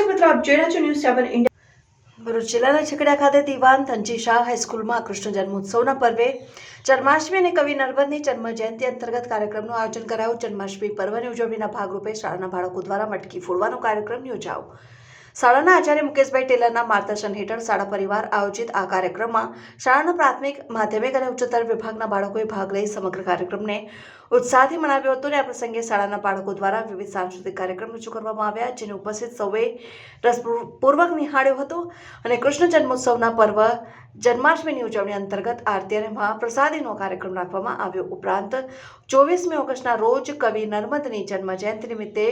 મિત્રો આપ જોઈ રહ્યા છો ન્યૂઝ સેવન ઇન્ડિયા ભરૂચ જિલ્લાના છકડા ખાતે દિવાન ધનજી શાહ હાઈસ્કૂલમાં કૃષ્ણ જન્મોત્સવના પર્વે જન્માષ્ટમી અને કવિ નર્મદની જન્મ જયંતિ અંતર્ગત કાર્યક્રમનું આયોજન કરાયું. જન્માષ્ટમી પર્વની ઉજવણીના ભાગરૂપે શાળાના બાળકો દ્વારા મટકી ફોડવાનો કાર્યક્રમ યોજાયો. શાળાના આચાર્ય મુકેશભાઈ ટેલરના માર્ગદર્શન હેઠળ શાળા પરિવાર આયોજિત આ કાર્યક્રમમાં શાળાના પ્રાથમિક, માધ્યમિક અને ઉચ્ચતર વિભાગના બાળકોએ ભાગ લઈ સમગ્ર કાર્યક્રમને ઉત્સાહથી મનાવ્યો હતો અને આ પ્રસંગે શાળાના બાળકો દ્વારા વિવિધ સાંસ્કૃતિક કાર્યક્રમ રજૂ કરવામાં આવ્યા, જેને ઉપસ્થિત સૌએ રસપૂર્વક નિહાળ્યો હતો અને કૃષ્ણ જન્મોત્સવના પર્વ જન્માષ્ટમીની ઉજવણી અંતર્ગત આરતી અને મહાપ્રસાદીનો કાર્યક્રમ રાખવામાં આવ્યો ઉપરાંત ચોવીસમી ઓગસ્ટના રોજ કવિ નર્મદની જન્મ જયંતિ નિમિત્તે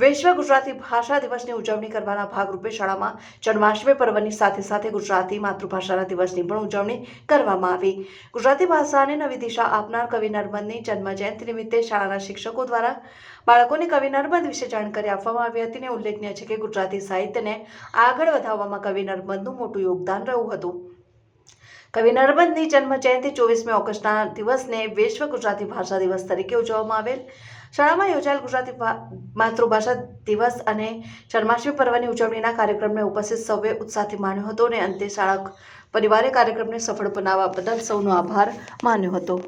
વિશ્વ ગુજરાતી ભાષા દિવસની ઉજવણી કરવાના ભાગરૂપે શાળામાં જન્માષ્ટમી પર્વની સાથે સાથે ગુજરાતી માતૃભાષાના દિવસની પણ ઉજવણી કરવામાં આવી. ગુજરાતી ભાષાને નવી દિશા આપનાર કવિ નર્મદની જન્મ જયંતિ નિમિત્તે શાળાના શિક્ષકો દ્વારા બાળકોને કવિ નર્મદ વિશે જાણકારી આપવામાં આવી હતી અને ઉલ્લેખનીય છે કે ગુજરાતી સાહિત્યને આગળ વધારવામાં કવિ નર્મદનું મોટું યોગદાન રહ્યું હતું. કવિ નર્મદની જન્મ જયંતિ ચોવીસમી ઓગસ્ટના દિવસને વિશ્વ ગુજરાતી ભાષા દિવસ તરીકે ઉજવવામાં આવેલ. શાળામાં યોજાયેલ ગુજરાતી માતૃભાષા દિવસ અને જન્માષ્ટમી પર્વની ઉજવણીના કાર્યક્રમને ઉપસ્થિત સૌએ ઉત્સાહથી માન્યો હતો અને અંતે શાળા પરિવારે કાર્યક્રમને સફળ બનાવવા બદલ સૌનો આભાર માન્યો હતો.